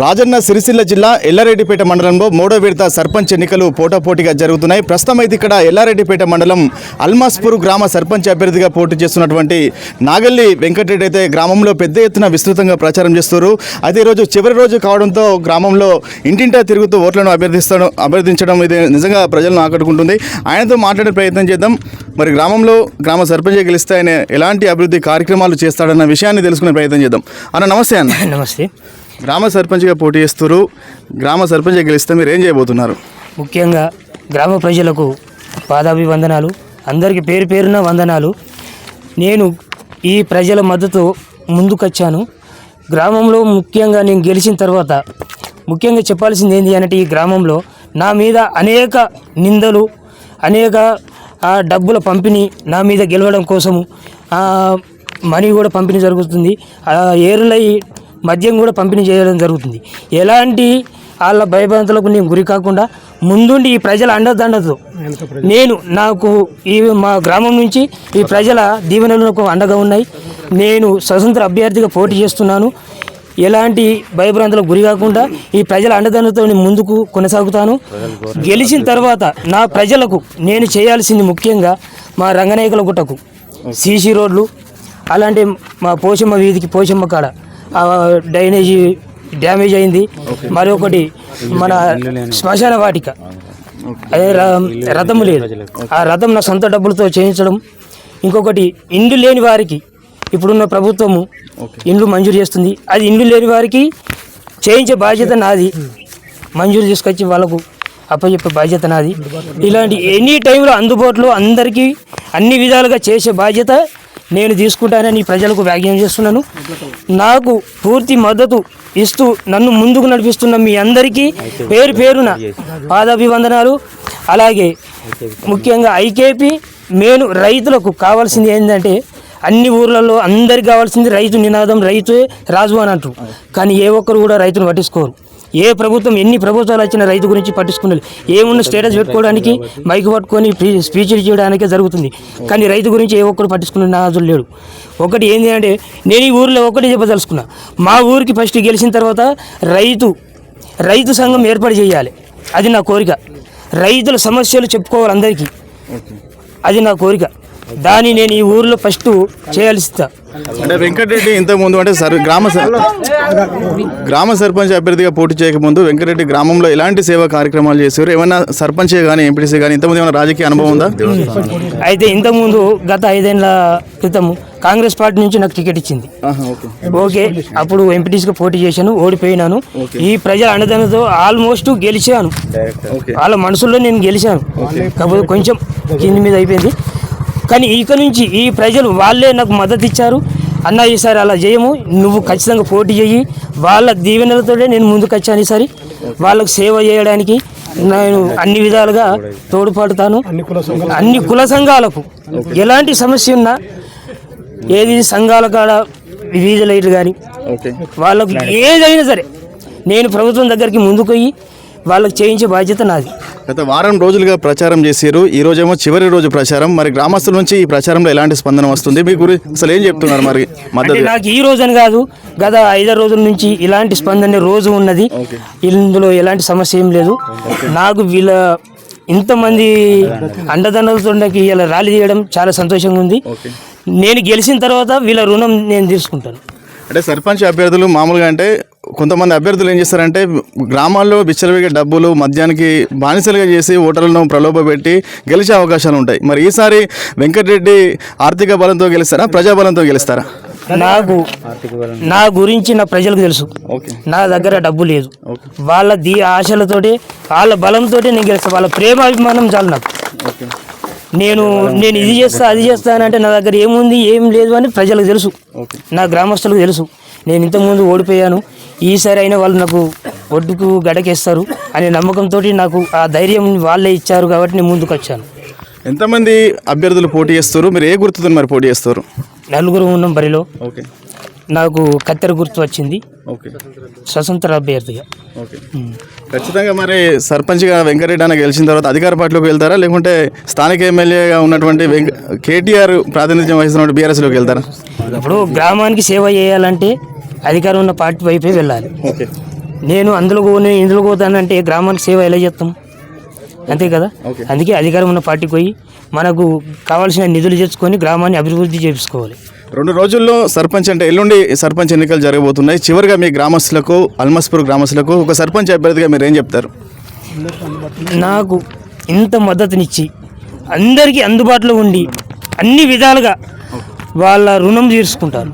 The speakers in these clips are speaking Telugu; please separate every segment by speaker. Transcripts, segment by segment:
Speaker 1: రాజన్న సిరిసిల్ల జిల్లా ఎల్లారెడ్డిపేట మండలంలో మూడో విడత సర్పంచ్ ఎన్నికలు పోటాపోటీగా జరుగుతున్నాయి. ప్రస్తుతం అయితే ఇక్కడ ఎల్లారెడ్డిపేట మండలం అల్మాస్పూర్ గ్రామ సర్పంచ్ అభ్యర్థిగా పోటీ చేస్తున్నటువంటి నాగల్లి వెంకటరెడ్డి అయితే గ్రామంలో పెద్ద ఎత్తున విస్తృతంగా ప్రచారం చేస్తారు అయితే ఈరోజు చివరి రోజు కావడంతో గ్రామంలో ఇంటింటా తిరుగుతూ ఓట్లను అభ్యర్థిస్తాను అభ్యర్థించడం ఇది నిజంగా ప్రజలను ఆకట్టుకుంటుంది. ఆయనతో మాట్లాడే ప్రయత్నం చేద్దాం. మరి గ్రామంలో గ్రామ సర్పంచ్ గెలిస్తే ఆయన ఎలాంటి అభివృద్ధి కార్యక్రమాలు చేస్తాడన్న విషయాన్ని తెలుసుకునే ప్రయత్నం చేద్దాం. అన్న నమస్తే అన్న.
Speaker 2: నమస్తే.
Speaker 1: గ్రామ సర్పంచ్గా పోటీ చేస్తారు గ్రామ సర్పంచ్ గెలిస్తే మీరు ఏం చేయబోతున్నారు?
Speaker 2: ముఖ్యంగా గ్రామ ప్రజలకు పాదాభివందనాలు అందరికీ పేరు పేరున వందనాలు. నేను ఈ ప్రజల మద్దతు ముందుకొచ్చాను. గ్రామంలో ముఖ్యంగా నేను గెలిచిన తర్వాత ముఖ్యంగా చెప్పాల్సింది ఏంటి అంటే ఈ గ్రామంలో నా మీద అనేక నిందలు అనేక డబ్బుల పంపిణీ నా మీద గెలవడం కోసము మనీ కూడా పంపిణీ జరుగుతుంది. ఆ, ఏరులై మద్యం కూడా పంపిణీ చేయడం జరుగుతుంది. ఎలాంటి వాళ్ళ భయభ్రాంతులకు నేను గురి కాకుండా ముందుండి ఈ ప్రజల అండదండతో నేను నాకు ఈ మా గ్రామం నుంచి ఈ ప్రజల దీవెనలు నాకు అండగా ఉన్నాయి. నేను స్వతంత్ర అభ్యర్థిగా పోటీ చేస్తున్నాను. ఎలాంటి భయభ్రాంతులకు గురి కాకుండా ఈ ప్రజల అండదండతో నేను ముందుకు కొనసాగుతాను. గెలిచిన తర్వాత నా ప్రజలకు నేను చేయాల్సింది ముఖ్యంగా మా రంగనాయకుల గుట్టకు సీసీ రోడ్లు అలాంటి మా పోషమ్మ వీధికి పోషమ్మ కాడ డ్రైనేజీ డ్యామేజ్ అయింది. మరొకటి మన శ్మశాన వాటిక. అదే ర- రథం లేదు. ఆ రథం నా సొంత డబ్బులతో చేయించడం. ఇంకొకటి ఇండ్లు లేని వారికి ఇప్పుడున్న ప్రభుత్వము ఇండ్లు మంజూరు చేస్తుంది. అది ఇండ్లు లేని వారికి చేయించే బాధ్యత నాది. మంజూరు తీసుకొచ్చి వాళ్ళకు అప్పచెప్పే బాధ్యత నాది. ఇలాంటి ఎనీ టైంలో అందుబాటులో అందరికీ అన్ని విధాలుగా చేసే బాధ్యత నేను తీసుకుంటానని ప్రజలకు వ్యాఖ్యానం చేస్తున్నాను. నాకు పూర్తి మద్దతు ఇస్తూ నన్ను ముందుకు నడిపిస్తున్న మీ అందరికీ పేరు పేరున పాదాభివందనాలు. అలాగే ముఖ్యంగా ఐకేపీ మేను రైతులకు కావాల్సింది ఏంటంటే అన్ని ఊర్లలో అందరికి కావాల్సింది రైతు నినాదం రైతు రాజు అని అంటారు. కానీ ఏ ఒక్కరు కూడా రైతును పట్టించుకోరు. ఏ ప్రభుత్వం ఎన్ని ప్రభుత్వాలు వచ్చిన రైతు గురించి పట్టించుకున్నది ఏమున్న స్టేటస్ పెట్టుకోవడానికి మైక్ పట్టుకొని స్పీచ్లు చేయడానికే జరుగుతుంది. కానీ రైతు గురించి ఏ ఒక్కరు పట్టించుకునే నాజులు లేడు. ఒకటి ఏంటి అంటే నేను ఈ ఊరిలో ఒకటి చెప్పదలుచుకున్నా. మా ఊరికి ఫస్ట్ గెలిచిన తర్వాత రైతు రైతు సంఘం ఏర్పాటు చేయాలి. అది నా కోరిక. రైతుల సమస్యలు చెప్పుకోవాలి అందరికీ. అది నా కోరిక. దాన్ని నేను ఈ ఊరిలో ఫస్ట్ చేయాల్సిస్తా.
Speaker 1: అంటే వెంకటరెడ్డి ఇంతకు ముందు అంటే సర్ గ్రామ గ్రామ సర్పంచ్ అభ్యర్థిగా పోటీ చేయకముందు వెంకటరెడ్డి గ్రామంలో ఎలాంటి సేవా కార్యక్రమాలు చేశారు? ఏమైనా సర్పంచ్ కానీ ఎంపీటీసీ కానీ ఇంతకుముందు ఏమైనా రాజకీయ అనుభవం ఉందా?
Speaker 2: అయితే ఇంతకుముందు గత ఐదేళ్ళ క్రితం కాంగ్రెస్ పార్టీ నుంచి నాకు టికెట్ ఇచ్చింది.
Speaker 1: ఓకే.
Speaker 2: అప్పుడు ఎంపీటీసీగా పోటీ చేశాను ఓడిపోయినాను. ఈ ప్రజల అండదండతో ఆల్మోస్ట్ గెలిచాను. వాళ్ళ మనసుల్లో నేను గెలిచాను. కాకపోతే కొంచెం కింది మీద అయిపోయింది. కానీ ఇక నుంచి ఈ ప్రజలు వాళ్ళే నాకు మద్దతు ఇచ్చారు. అన్న ఈసారి అలా చేయము. నువ్వు ఖచ్చితంగా పోటీ చేయి వాళ్ళ దీవెనలతోనే నేను ముందుకు వచ్చాను ఈసారి. వాళ్ళకు సేవ చేయడానికి నేను అన్ని విధాలుగా తోడ్పడతాను. అన్ని కుల సంఘాలకు ఎలాంటి సమస్య ఉన్నా ఏది సంఘాల కాడ వీధి లైట్లు కానీ వాళ్ళకు ఏదైనా సరే నేను ప్రభుత్వం దగ్గరికి ముందుకు వాళ్ళకి చేయించే బాధ్యత నాది.
Speaker 1: గత వారం రోజులుగా ప్రచారం చేశారు ఈ రోజేమో చివరి రోజు ప్రచారం. మరి గ్రామస్తుల నుంచి ఈ ప్రచారంలో ఎలాంటి స్పందన వస్తుంది? మీ గురి అసలు ఏం చెప్తున్నారు మరి మద్దతు
Speaker 2: నాకు ఈ రోజు అని కాదు గత ఐదారు రోజుల నుంచి ఇలాంటి స్పందన రోజు ఉన్నది. ఇందులో ఎలాంటి సమస్య ఏం లేదు. నాకు వీళ్ళ ఇంతమంది అండదండలతో నాకు ఇలా ర్యాలీ చేయడం చాలా సంతోషంగా ఉంది. నేను గెలిచిన తర్వాత వీళ్ళ రుణం నేను తీసుకుంటాను.
Speaker 1: అంటే సర్పంచ్ అభ్యర్థులు మామూలుగా అంటే కొంతమంది అభ్యర్థులు ఏం చేస్తారంటే గ్రామాల్లో బిచ్చలవిగే డబ్బులు మద్యానికి బానిసలుగా చేసి ఓటర్లను ప్రలోభపెట్టి గెలిచే అవకాశాలు ఉంటాయి. మరి ఈసారి వెంకటరెడ్డి ఆర్థిక బలంతో గెలుస్తారా ప్రజాబలంతో గెలుస్తారా?
Speaker 2: నాకు నా గురించి నా ప్రజలకు తెలుసు.
Speaker 1: ఓకే.
Speaker 2: నా దగ్గర డబ్బు లేదు. వాళ్ళ దీ ఆశలతోటి వాళ్ళ బలంతో నేను గెలుస్తాను వాళ్ళ ప్రేమ అభిమానం చాలు నాకు.
Speaker 1: ఓకే.
Speaker 2: నేను నేను ఇది చేస్తా అది చేస్తానంటే నా దగ్గర ఏముంది ఏం లేదు అని ప్రజలకు తెలుసు. నా గ్రామస్తులకు తెలుసు. నేను ఇంతకుముందు ఓడిపోయాను. ఈసారి అయినా వాళ్ళు నాకు ఒడ్డుకు గడకేస్తారు అనే నమ్మకంతో నాకు ఆ ధైర్యం వాళ్ళే ఇచ్చారు కాబట్టి నేను ముందుకు వచ్చాను.
Speaker 1: ఎంతమంది అభ్యర్థులు పోటీ చేస్తారు? మీరు ఏ గుర్తుతో మరి పోటీ చేస్తారు?
Speaker 2: నలుగురు ఉన్నాం బరిలో.
Speaker 1: ఓకే.
Speaker 2: నాకు కత్తెర గుర్తు వచ్చింది.
Speaker 1: ఓకే.
Speaker 2: స్వతంత్ర అభ్యర్థిగా.
Speaker 1: ఓకే. ఖచ్చితంగా మరి సర్పంచ్గా వెంకరెడ్డి అన్న గెలిచిన తర్వాత అధికార పార్టీలోకి వెళ్తారా? లేకుంటే స్థానిక ఎమ్మెల్యేగా ఉన్నటువంటి వెంక కేటీఆర్ ప్రాతినిధ్యం వహిస్తున్నటువంటి బీఆర్ఎస్లోకి వెళ్తారా?
Speaker 2: ఇప్పుడు గ్రామానికి సేవ చేయాలంటే అధికారం ఉన్న పార్టీ వైపే వెళ్ళాలి. నేను అందులో పోను ఇందులో పోతానంటే గ్రామానికి సేవ ఎలా చేస్తాం? అంతే కదా. అందుకే అధికారం ఉన్న పార్టీకి పోయి మనకు కావాల్సిన నిధులు తెచ్చుకొని గ్రామాన్ని అభివృద్ధి చేసుకోవాలి.
Speaker 1: రెండు రోజుల్లో సర్పంచ్ అంటే ఎల్లుండి సర్పంచ్ ఎన్నికలు జరగబోతున్నాయి. చివరిగా మీ గ్రామస్తులకు అల్మస్పూర్ గ్రామస్తులకు ఒక సర్పంచ్ అభ్యర్థిగా మీరు ఏం చెప్తారు?
Speaker 2: నాకు ఇంత మద్దతునిచ్చి అందరికీ అందుబాటులో ఉండి అన్ని విధాలుగా వాళ్ళ రుణం తీర్చుకుంటారు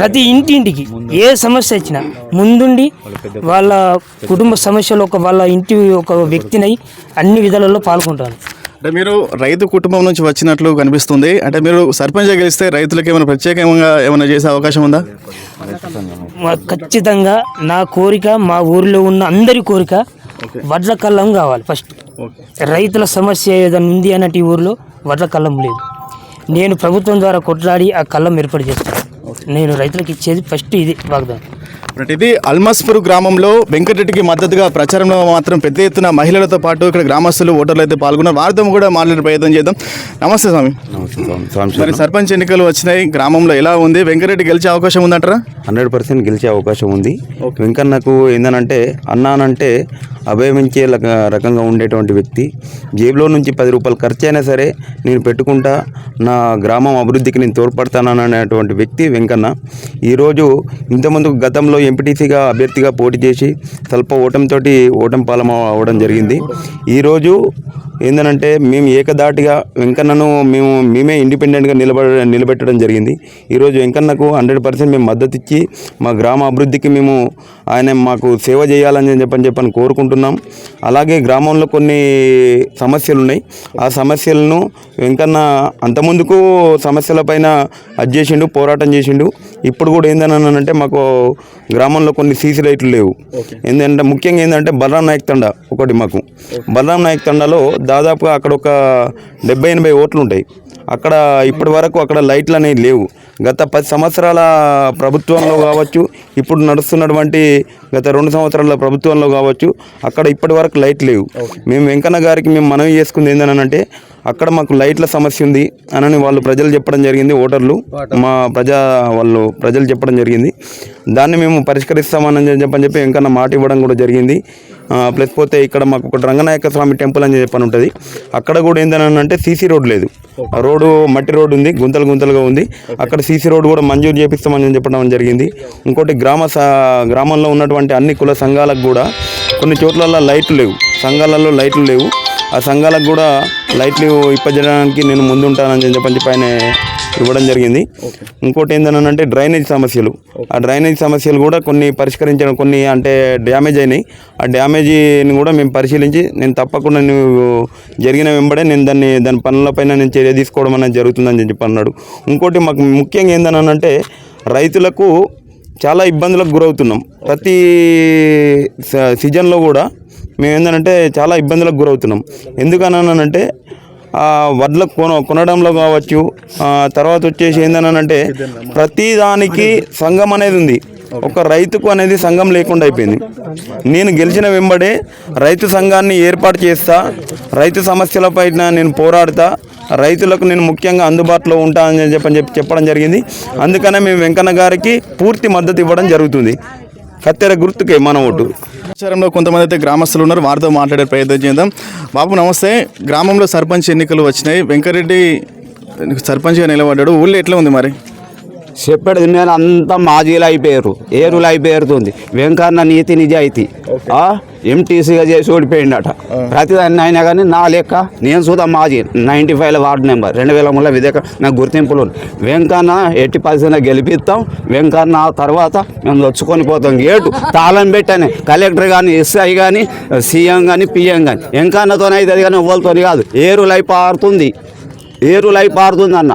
Speaker 2: ప్రతి ఇంటింటికి ఏ సమస్య వచ్చినా ముందుండి వాళ్ళ కుటుంబ సమస్యలు ఒక వాళ్ళ ఇంటి ఒక వ్యక్తినై అన్ని విధాలలో పాల్గొంటాను
Speaker 1: అంటే మీరు రైతు కుటుంబం నుంచి వచ్చినట్లు కనిపిస్తుంది. అంటే మీరు సర్పంచ్గా గెలిస్తే రైతులకు ఏమైనా ప్రత్యేకంగా ఏమైనా చేసే అవకాశం ఉందా?
Speaker 2: ఖచ్చితంగా నా కోరిక మా ఊరిలో ఉన్న అందరి కోరిక వడ్ల కళ్ళం కావాలి ఫస్ట్. రైతుల సమస్య ఏదైనా ఉంది అన్నట్టు ఈ ఊరిలో వడ్ల కళ్ళం లేదు. నేను ప్రభుత్వం ద్వారా కొట్లాడి ఆ కళ్ళం ఏర్పాటు చేస్తాను. నేను రైతులకు ఇచ్చేది ఫస్ట్ ఇది వాగ్దానం.
Speaker 1: ఇది అల్మస్పూర్ గ్రామంలో వెంకటరెడ్డికి మద్దతుగా ప్రచారంలో మాత్రం పెద్ద ఎత్తున మహిళలతో పాటు ఇక్కడ గ్రామస్తులు ఓటర్లు అయితే పాల్గొన్నారు. వారితో కూడా మాట్లాడే ప్రయత్నం చేద్దాం. నమస్తే స్వామి. మరి సర్పంచ్ ఎన్నికలు వచ్చినాయి. గ్రామంలో ఎలా ఉంది? వెంకటరెడ్డి గెలిచే అవకాశం ఉందంటారా?
Speaker 3: హండ్రెడ్ పర్సెంట్ గెలిచే అవకాశం ఉంది. వెంకన్నకు ఏందనంటే అన్నానంటే అభయమించే రకంగా ఉండేటువంటి వ్యక్తి. జేబులో నుంచి పది రూపాయలు ఖర్చు అయినా సరే నేను పెట్టుకుంటా నా గ్రామం అభివృద్ధికి నేను తోడ్పడతాననేటువంటి వ్యక్తి వెంకన్న. ఈరోజు ఇంతకుముందు గతంలో ఎంపీటీసీగా అభ్యర్థిగా పోటీ చేసి స్వల్ప ఓటమితో ఓటమి పాలం అవ్వడం జరిగింది. ఈరోజు ఏందనంటే మేము ఏకదాటిగా వెంకన్నను మేము మేమే ఇండిపెండెంట్గా నిలబడ నిలబెట్టడం జరిగింది. ఈరోజు వెంకన్నకు హండ్రెడ్ పర్సెంట్ మేము మద్దతు ఇచ్చి మా గ్రామ అభివృద్ధికి మేము ఆయన మాకు సేవ చేయాలని చెప్పని చెప్పని కోరుకుంటున్నాం. అలాగే గ్రామంలో కొన్ని సమస్యలు ఉన్నాయి ఆ సమస్యలను వెంకన్న అంతముందుకు సమస్యలపైన అది చేసిండు పోరాటం చేసిండు. ఇప్పుడు కూడా ఏందనంటే మాకు గ్రామంలో కొన్ని సీసీ లైట్లు లేవు. ఏంటంటే ముఖ్యంగా ఏంటంటే బలరాం నాయక్ తండ ఒకటి మాకు. బలరాం నాయక్ తండలో దాదాపుగా అక్కడ ఒక డెబ్బై ఎనభై ఓట్లు ఉంటాయి. అక్కడ ఇప్పటి వరకు అక్కడ లైట్లు అనేవి లేవు. గత పది సంవత్సరాల ప్రభుత్వంలో కావచ్చు ఇప్పుడు నడుస్తున్నటువంటి గత రెండు సంవత్సరాల ప్రభుత్వంలో కావచ్చు అక్కడ ఇప్పటి వరకు లైట్ లేవు. మేము వెంకన్న గారికి మేము మనవి చేసుకుంది ఏంటనంటే అక్కడ మాకు లైట్ల సమస్య ఉంది అని వాళ్ళు ప్రజలు చెప్పడం జరిగింది ఓటర్లు. మా ప్రజా వాళ్ళు ప్రజలు చెప్పడం జరిగింది. దాన్ని మేము పరిష్కరిస్తామని చెప్పని చెప్పి వెంకన్న మాట ఇవ్వడం కూడా జరిగింది. ప్లస్ పోతే ఇక్కడ మాకు ఒక రంగనాయక స్వామి టెంపుల్ అని చెప్పని ఉంటుంది. అక్కడ కూడా ఏంటని అంటే సీసీ రోడ్ లేదు. ఆ రోడ్డు మట్టి రోడ్డు ఉంది గుంతలు గుంతలుగా ఉంది. అక్కడ సీసీ రోడ్ కూడా మంజూరు చేపిస్తామని చెప్పడం జరిగింది. ఇంకోటి గ్రామ గ్రామంలో ఉన్నటువంటి అన్ని కుల సంఘాలకు కూడా కొన్ని చోట్ల లైట్లు లేవు. సంఘాలలో లైట్లు లేవు. ఆ సంఘాలకు కూడా లైట్లు ఇప్పజేయడానికి నేను ముందుంటానని చెప్పని చెప్పి ఆయన ఇవ్వడం జరిగింది. ఇంకోటి ఏంటంటే డ్రైనేజ్ సమస్యలు. ఆ డ్రైనేజ్ సమస్యలు కూడా కొన్ని పరిష్కరించడం కొన్ని అంటే డ్యామేజ్ అయినాయి. ఆ డ్యామేజీని కూడా మేము పరిశీలించి నేను తప్పకుండా నువ్వు జరిగిన వెంబడే నేను దాన్ని దాని పనులపైన నేను చర్య తీసుకోవడం అనేది జరుగుతుందని చెప్పి అన్నాడు. ఇంకోటి మాకు ముఖ్యంగా ఏంటనంటే రైతులకు చాలా ఇబ్బందులకు గురవుతున్నాం. ప్రతి స- సీజన్లో కూడా మేము ఏంటంటే చాలా ఇబ్బందులకు గురవుతున్నాం. ఎందుకనంటే వడ్ల కొన కొనడంలో కావచ్చు తర్వాత వచ్చేసి ఏందనంటే ప్రతిదానికి సంఘం అనేది ఉంది. ఒక రైతుకు అనేది సంఘం లేకుండా అయిపోయింది. నేను గెలిచిన వెంబడే రైతు సంఘాన్ని ఏర్పాటు చేస్తా రైతు సమస్యలపైన నేను పోరాడుతా రైతులకు నేను ముఖ్యంగా అందుబాటులో ఉంటానని చెప్పని చెప్పి చెప్పడం జరిగింది. అందుకనే మేము వెంకన్న గారికి పూర్తి మద్దతు ఇవ్వడం జరుగుతుంది. కత్తెర గుర్తుకే మన ఓటు.
Speaker 1: ప్రచారంలో కొంతమంది అయితే గ్రామస్తులు ఉన్నారు. వారితో మాట్లాడే ప్రయత్నం చేద్దాం. బాబు నమస్తే. గ్రామంలో సర్పంచ్ ఎన్నికలు వచ్చినాయి. వెంకరెడ్డి సర్పంచ్గా నిలబడ్డాడు. ఊళ్ళో ఎట్లా ఉంది మరి?
Speaker 4: చెప్పాడు నేను అంతా మాజీలు అయిపోయారు ఏరులు అయిపోయేరుతుంది వెంకన్న నీతి నిజాయితీ. ఆ ఎంటీసీగా చేసి ఓడిపోయిండట. ప్రతిదాన్ని అయినా కానీ నా లెక్క నేను చూద్దాం మాజీ నైంటీ ఫైవ్ వార్డు నెంబర్ రెండు వేల మూడులో విదేక నాకు గుర్తింపులు. వెంకన్న ఎట్టి పరిస్థితుల్లో గెలిపిస్తాం. వెంకన్న ఆ తర్వాత మేము వచ్చుకొని పోతాం. గేటు తాళం పెట్టాను. కలెక్టర్ కానీ ఎస్ఐ కానీ సీఎం కానీ పిఎం కానీ వెంకన్నతోనే అవుతుంది కానీ ఎవరితో కాదు. ఏరులై పారుతుంది? ఏరులై పారుతుంది అన్న.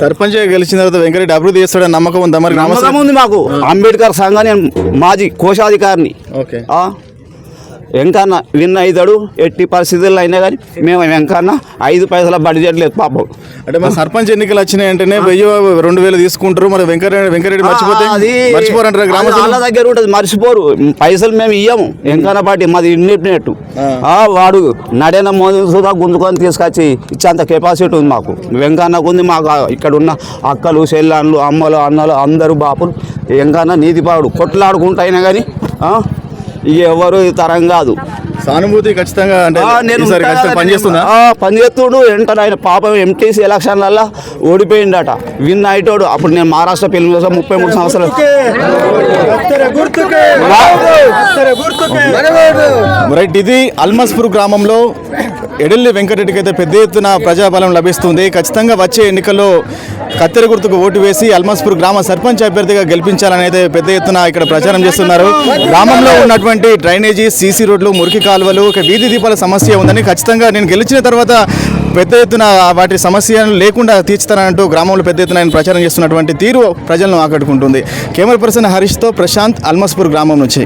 Speaker 1: సర్పంచ్ గెలిచిన తర్వాత వెంకరెడ్డి అభివృద్ధి చేస్తాడని నమ్మకం ఉందా మరి?
Speaker 4: నమ్మకం ఉంది మాకు. అంబేద్కర్ సంఘ నేను మాజీ కోశాధికారిని.
Speaker 1: ఓకే?
Speaker 4: వెంకన్న విన్ అవుతాడు ఎట్టి పరిస్థితుల్లో అయినా కానీ మేము వెంకన్న ఐదు పైసల బడ్జెట్ లేదు పాపం.
Speaker 1: అంటే మరి సర్పంచ్ ఎన్నికలు వచ్చినాయి అంటేనే వెయ్యి రెండు వేలు తీసుకుంటారు. మరి వెంకరెడ్డి వెంకరెడ్డి మర్చిపోతే
Speaker 4: అది
Speaker 1: మర్చిపోరంటారా
Speaker 4: వాళ్ళ దగ్గర ఉంటుంది మర్చిపోరు. పైసలు మేము ఇయ్యము. వెంకన్న పార్టీ మాది ఇండిపెండెంట్ వాడు నడేన మోదీ సుధా గుంజుకొని తీసుకొచ్చి ఇచ్చేంత కెపాసిటీ ఉంది మాకు. వెంకన్నకు ఉంది మాకు ఇక్కడ ఉన్న అక్కలు చెల్లెళ్ళు అమ్మలు అన్నలు అందరూ బాపులు. వెంకన్న నీతిపాడు. కొట్లాడుకుంటా కానీ ఇక ఎవరు తరం కాదు.
Speaker 1: సానుభూతి ఖచ్చితంగా అంటే
Speaker 4: నేను ఆ, పనిచేస్తుడు వెంటనే ఆయన పాపం ఎంటీసీ ఎలక్షన్లలో ఓడిపోయిండట. విన్ అయిటోడు అప్పుడు నేను మహారాష్ట్ర పెళ్ళి కోసం ముప్పై మూడు సంవత్సరాలు.
Speaker 1: రైట్ ఇది అల్మస్పూర్ గ్రామంలో ఎడెల్లి వెంకటరెడ్డికి అయితే పెద్ద ఎత్తున ప్రజాబలం లభిస్తుంది. ఖచ్చితంగా వచ్చే ఎన్నికల్లో కత్తెర గుర్తుకు ఓటు వేసి అల్మస్పూర్ గ్రామ సర్పంచ్ అభ్యర్థిగా గెలిపించాలని అయితే పెద్ద ఎత్తున ఇక్కడ ప్రచారం చేస్తున్నారు. గ్రామంలో ఉన్నటువంటి డ్రైనేజీ సీసీ రోడ్లు మురికి కాలువలు వీధి దీపాల సమస్య ఉందని ఖచ్చితంగా నేను గెలిచిన తర్వాత పెద్ద ఎత్తున వాటి సమస్యను లేకుండా తీర్చుతానంటూ గ్రామంలో పెద్ద ఎత్తున ఆయన ప్రచారం చేస్తున్నటువంటి తీరు ప్రజలను ఆకట్టుకుంటుంది. కెమెరా పర్సన్ హరీష్తో ప్రశాంత్ అల్మస్పూర్ గ్రామం నుంచి.